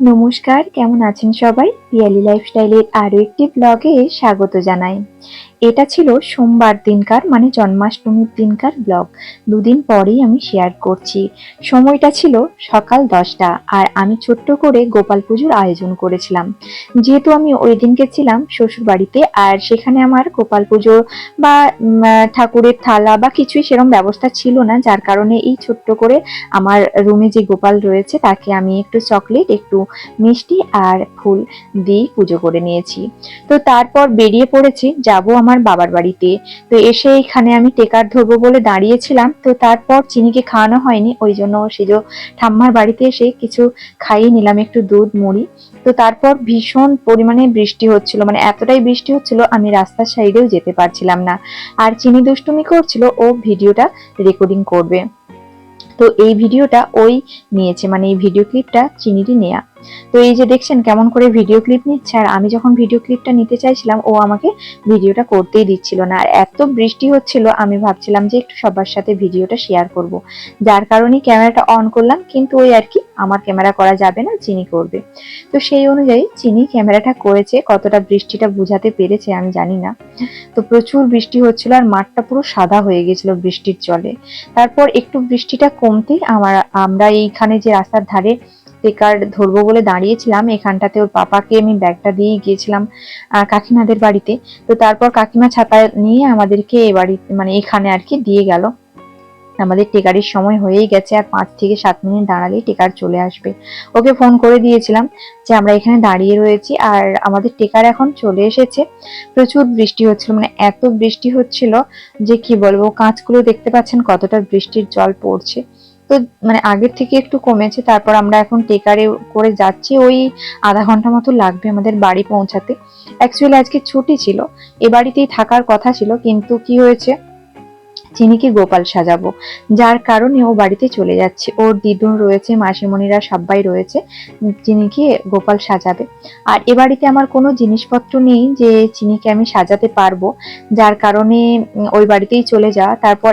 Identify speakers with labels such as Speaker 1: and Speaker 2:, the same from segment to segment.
Speaker 1: নমস্কার কেমন আছেন সবাই? পিয়ালি লাইফস্টাইলের আরও একটি ব্লগে স্বাগত জানাই। এটা ছিল সোমবার দিনকার মানে জন্মাষ্টমীর দিনকার ব্লগ। দুদিন পরেই আমি শেয়ার করছি। সময়টা ছিল সকাল দশটা, আর আমি ছোট্ট করে গোপাল পুজোর আয়োজন করেছিলাম। যেহেতু আমি ওই দিনকে ছিলাম শ্বশুর বাড়িতে আর সেখানে আমার গোপাল পুজো বা ঠাকুরের থালা বা কিছুই সেরকম ব্যবস্থা ছিল না, যার কারণে এই ছোট্ট করে আমার রুমে যে গোপাল রয়েছে, তাকে আমি একটু চকলেট একটু মিষ্টি আর ফুল দিয়ে পুজো করে নিয়েছি। তো তারপর বেরিয়ে পড়েছি, যাব আমার বাবার বাড়িতে। তো এসে এখানে আমি টেকার ধরবো বলে দাঁড়িয়েছিলাম। তো তারপর চিনিকে খাওয়ানো হয়নি, ওই জন্য সেজো ঠাম্মার বাড়িতে এসে কিছু খাইয়ে নিলাম, একটু দুধ, মুড়ি। তো তারপর ভীষণ পরিমাণে বৃষ্টি হচ্ছিল মানে এতটাই বৃষ্টি হচ্ছিল আমি রাস্তার সাইডেও যেতে পারছিলাম না। আর চিনি দুষ্টুমি করছিল, ও ভিডিওটা রেকর্ডিং করবে। তো এই ভিডিওটা ওই নিয়েছে মানে এই ভিডিও ক্লিপটা চিনিরই নেয়া। তো এই যে দেখছেন কেমন করে ভিডিও ক্লিপ নিচ্ছে, আর আমি যখন ভিডিও ক্লিপটা নিতে চাইছিলাম, ও আমাকে ভিডিওটা করতেই দিচ্ছিল না। আর এত বৃষ্টি হচ্ছিল, আমি ভাবছিলাম যে একটু সবার সাথে ভিডিওটা শেয়ার করব। যার কারণে ক্যামেরাটা অন করলাম, কিন্তু ওই আর কি, আমার ক্যামেরা করা যাবে না, চিনি করবে। তো সেই অনুযায়ী চিনি ক্যামেরাটা করেছে, কতটা বৃষ্টিটা বুঝাতে পেরেছে আমি জানি না। তো প্রচুর বৃষ্টি হচ্ছিল, আর মাঠটা পুরো সাদা হয়ে গেছিল বৃষ্টির জলে। তারপর একটু বৃষ্টিটা কমতেই আমার, আমরা এইখানে যে রাস্তার ধারে টেকার ধরবো বলে দাঁড়িয়েছিলাম। এখানটাতে ওর পাপাকে আমি ব্যাগটা দিয়ে গিয়েছিলাম কাকিমাদের বাড়িতে। তো তারপর কাকিমা ছাতা নিয়ে আমাদেরকে এ বাড়ি মানে এখানে আর কি দিয়ে গেল। আমাদের টেকারের সময় হয়েই গেছে, আর পাঁচ থেকে সাত মিনিট দাঁড়ালেই টেকার চলে আসবে। ওকে ফোন করে দিয়েছিলাম যে, আমরা এখানে দাঁড়িয়ে রয়েছি, আর আমাদের টেকার এখন চলে এসেছে। প্রচুর বৃষ্টি হচ্ছিল মানে এত বৃষ্টি হচ্ছিল যে, কি বলব, কাঁচগুলো দেখতে পাচ্ছেন কতটা বৃষ্টির জল পড়ছে। তো মানে আগের থেকে একটু কমেছে, তারপর আমরা এখন টেকারে করে যাচ্ছি, ওই আধা ঘণ্টা মতো লাগবে আমাদের বাড়ি পৌঁছাতে। অ্যাকচুয়ালি আজকে ছুটি ছিল, এ বাড়িতেই থাকার কথা ছিল, কিন্তু কি হয়েছে? চিনিকে গোপাল সাজাবো, যার কারণে ও বাড়িতে চলে যাচ্ছে। ওর দিদুন রয়েছে, মাসিমণিরা সবাই রয়েছে চিনিকে গোপাল সাজাবে। আর এ বাড়িতে আমার কোনো জিনিসপত্র নেই যে চিনিকে আমি সাজাতে পারব, যার কারণে ওই বাড়িতেই চলে যাওয়া। তারপর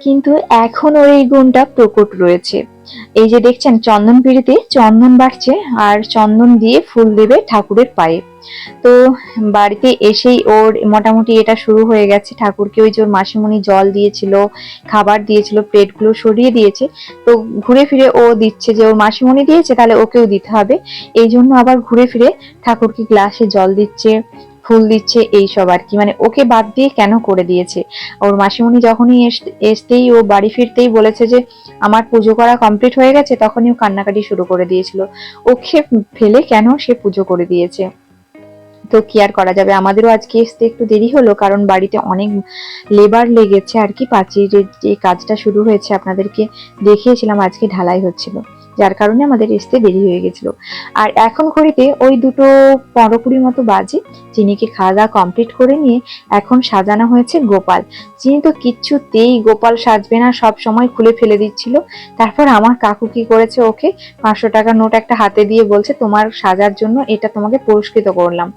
Speaker 1: কিন্তু এখন ওর এই গুণটা প্রকট রয়েছে। এই যে দেখছেন, চন্দন পিড়িতে চন্দন বাড়ছে আর চন্দন দিয়ে ফুল দেবে ঠাকুরের পায়ে। তো বাড়িতে এসেই ওর মোটামুটি এটা শুরু হয়ে গেছে। ঠাকুরকে ওই যে ওর মাসিমণি জল দিয়েছিল, খাবার দিয়েছিল, প্লেটগুলো সরিয়ে দিয়েছে। তো ঘুরে ফিরে ও দিচ্ছে যে, ওর মাসিমণি দিয়েছে, তাহলে ওকেও দিতে হবে। এই জন্য আবার ঘুরে ফিরে ঠাকুরকে গ্লাসে জল দিচ্ছে। ফুল দিচ্ছে এই সব আর কি। মানে ওকে বাদ দিয়ে কেন করে দিয়েছে? ওর মাসিমণি যখনই এস- এসতেই ও বাড়ি ফিরতেই বলেছে যে, আমার পুজো করা কমপ্লিট হয়ে গেছে, তখনই ও কান্নাকাটি শুরু করে দিয়েছিল। ওকে ফেলে কেন সে পুজো করে দিয়েছে? তো কি আর করা যাবে? আমাদেরও আজকে আসতে একটু দেরি হলো, কারণ বাড়িতে অনেক লেবার লেগেছে আর কি। পাঁচিরের যে কাজটা শুরু হয়েছে আপনাদেরকে দেখিয়েছিলাম, আজকে ঢালাই হচ্ছিল। যার কারণে আমাদের আসতে দেরি হয়ে গেছিল। আর এখন ঘড়িতে ওই দুটো পনেরো কুড়ি মতো বাজে চিনিকে খাওয়া দাওয়া কমপ্লিট করে নিয়ে এখন সাজানো হয়েছে গোপাল। চিনি তো কিচ্ছুতেই গোপাল সাজবে না, সব সময় খুলে ফেলে দিচ্ছিল। তারপর আমার কাকু কি করেছে ওকে? পাঁচশো টাকার নোট একটা হাতে দিয়ে বলছে, তোমার সাজার জন্য এটা তোমাকে পুরস্কৃত করলাম।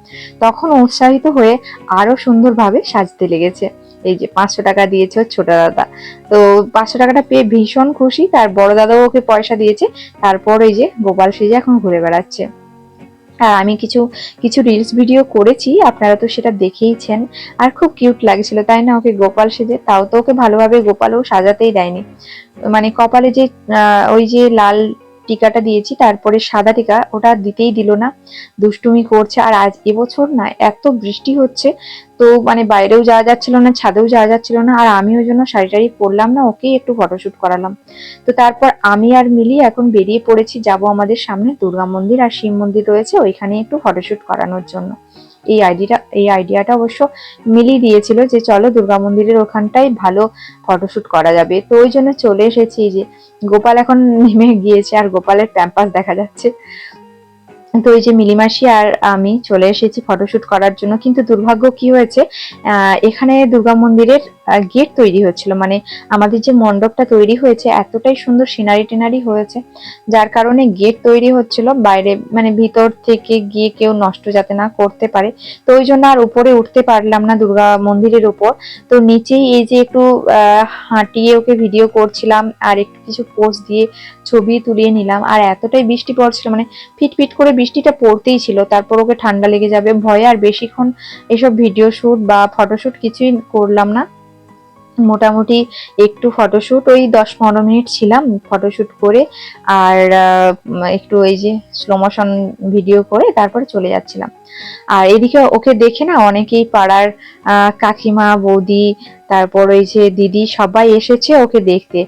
Speaker 1: তখন উৎসাহিত হয়ে আরও সুন্দরভাবে সাজতে লেগেছে। এই যে পাঁচশো টাকা দিয়েছে ওর ছোট দাদা। তো পাঁচশো টাকাটা পেয়ে ভীষণ খুশি। তার বড় দাদাও ওকে পয়সা দিয়েছে। তারপর এই যে গোপাল সেজে এখন ঘুরে বেড়াচ্ছে। আর আমি কিছু কিছু রিলস ভিডিও করেছি, আপনারা তো সেটা দেখেইছেন। আর খুব কিউট লাগছিল, তাই না? ওকে গোপাল সেজে, তাও তো ওকে ভালোভাবে গোপালও সাজাতেই দেয়নি। মানে কপালে যে ওই যে লাল টিকাটা দিয়েছি, তারপরে সাদা টিকা, ওটা দিতেই দিল না, দুষ্টুমি করছে, আর আজ এবছর না এত বৃষ্টি হচ্ছে, তো মানে বাইরেও যাওয়া যাচ্ছিল না, ছাদেও যাওয়া যাচ্ছিল না, আর আমি ওই জন্য শাড়ি টাড়ি পরলাম না, ওকেই একটু ফটোশুট করালাম। তো তারপর আমি আর মিলি এখন বেরিয়ে পড়েছি, যাব আমাদের সামনে দুর্গা মন্দির আর শিব মন্দির রয়েছে ওইখানে একটু ফটোশুট করানোর জন্য। এই আইডিটা, এই আইডিয়াটা অবশ্য মিলি দিয়েছিল যে চলো দুর্গা মন্দিরের ওখানটাই ভালো ফটোশ্যুট করা যাবে। তো ওই জন্য চলে এসেছি যে, গোপাল এখন নেমে গিয়েছে আর গোপালের প্যাম্পাস দেখা যাচ্ছে। তো এই যে মিলিমাসি আর আমি চলে এসেছি ফটোশুট করার জন্য। কিন্তু দুর্ভাগ্য কি হয়েছে এখানে দুর্গা মন্দিরের গেট তৈরি হচ্ছিল মানে আমাদের যে মণ্ডপটা তৈরি হয়েছে, এতটাই সুন্দর সিনারি টিনারি হয়েছে, যার কারণে গেট তৈরি হচ্ছিল। বাইরে মানে ভিতর থেকে গিয়ে কেউ নষ্ট যাতে না করতে পারে। তো ওই জন্য আর উপরে উঠতে পারলাম না দুর্গা মন্দিরের উপর। তো নিচেই এই যে একটু হাঁটিয়ে ওকে ভিডিও করছিলাম আর একটু কিছু পোস্ট দিয়ে ছবি তুলিয়ে নিলাম। আর এতটাই বৃষ্টি পড়ছিল মানে ফিট ফিট করে বৃষ্টিটা পড়তেই ছিল, তারপর ওকে ঠান্ডা লেগে যাবে, ভয়ে আর বেশিক্ষণ এসব ভিডিও শ্যুট বা ফটোশ্যুট কিছুই করলাম না। মোটামুটি একটু ফটোশ্যুট ওই দশ পনেরো মিনিট ছিলাম ফটোশ্যুট করে, আর একটু ওই যে স্লো মোশন ভিডিও করে তারপরে চলে যাচ্ছিলাম। আর এদিকে ওকে দেখে না অনেকেই পাড়ার কাকিমা, বৌদি, তারপর ওই যে দিদি সবাই এসেছে ওকে দেখতে।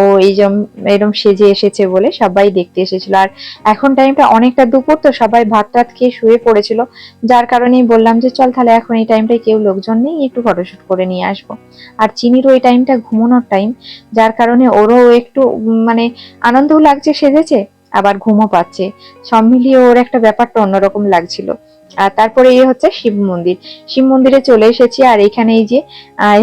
Speaker 1: ও এই যে এরম সেজে এসেছে বলে সবাই দেখতে এসেছিল। আর এখন টাইমটা অনেকটা দুপুর, তো সবাই ভাত টাত খেয়ে শুয়ে পড়েছিল। যার কারণেই বললাম যে, চল তাহলে এখন এই টাইমটায় কেউ লোকজন নেই, একটু ফটোশ্যুট করে নিয়ে আসব। আর চিনির ওই টাইমটা ঘুমানোর টাইম যার কারণে ওরও একটু মানে আনন্দও লাগছে সেজেছে। আবার ঘুমও পাচ্ছে। সব মিলিয়ে ওর একটা ব্যাপারটা অন্যরকম লাগছিল। আর তারপরে এই হচ্ছে শিব মন্দির। শিব মন্দিরে চলে এসেছি আর এখানে এই যে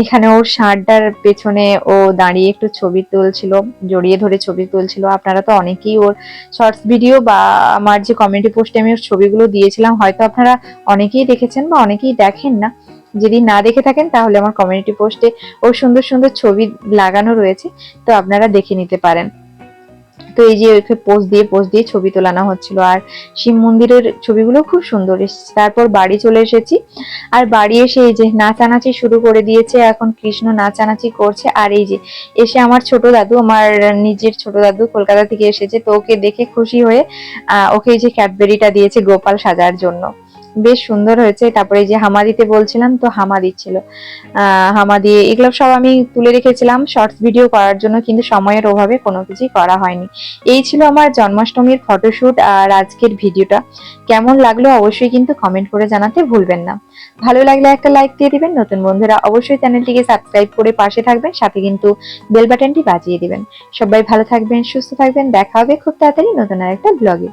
Speaker 1: এখানে ওর ষাঁড়টার পেছনে ও দাঁড়িয়ে একটু ছবি তুলছিল, জড়িয়ে ধরে ছবি তুলছিল। আপনারা তো অনেকেই ওর শর্টস ভিডিও বা আমার যে কমেন্টি পোস্টে আমি ওর ছবিগুলো দিয়েছিলাম, হয়তো আপনারা অনেকেই দেখেছেন বা অনেকেই দেখেন না। যদি না দেখে থাকেন, তাহলে আমার কমিউনিটি পোস্টে ওর সুন্দর সুন্দর ছবি লাগানো রয়েছে। তো আপনারা দেখে নিতে পারেন। তো এই যে ওকে পোস্ট দিয়ে পোস্ট দিয়ে ছবি তোলানো হচ্ছিল। আর শিব মন্দিরের ছবিগুলো খুব সুন্দর। এসেছে। তারপর বাড়ি চলে এসেছি। আর বাড়ি এসে এই যে নাচানাচি শুরু করে দিয়েছে। এখন কৃষ্ণ নাচানাচি করছে। আর এই যে এসে আমার ছোট দাদু, আমার নিজের ছোট দাদু কলকাতা থেকে এসেছে। তো ওকে দেখে খুশি হয়ে ওকে এই যে ক্যাডবেরিটা দিয়েছে গোপাল সাজার জন্য। বেশ সুন্দর হয়েছে। তারপরে যে হামা দিতে বলছিলাম, তো হামা দিচ্ছিল আহ হামা দিয়ে এগুলো সব আমি তুলে রেখেছিলাম শর্টস ভিডিও করার জন্য, কিন্তু সময়ের অভাবে কোনো কিছুই করা হয়নি। এই ছিল আমার জন্মাষ্টমীর ফটোশুট আর আজকের ভিডিওটা। কেমন লাগল অবশ্যই কিন্তু কমেন্ট করে জানাতে ভুলবেন না। ভালো লাগলে একটা লাইক দিয়ে দিবেন, নতুন বন্ধুরা অবশ্যই চ্যানেলটিকে সাবস্ক্রাইব করে পাশে থাকবেন, সাথে কিন্তু বেল বাটনটি বাজিয়ে দিবেন। সবাই ভালো থাকবেন, সুস্থ থাকবেন, দেখা হবে খুব তাড়াতাড়ি নতুন আর একটা ব্লগে।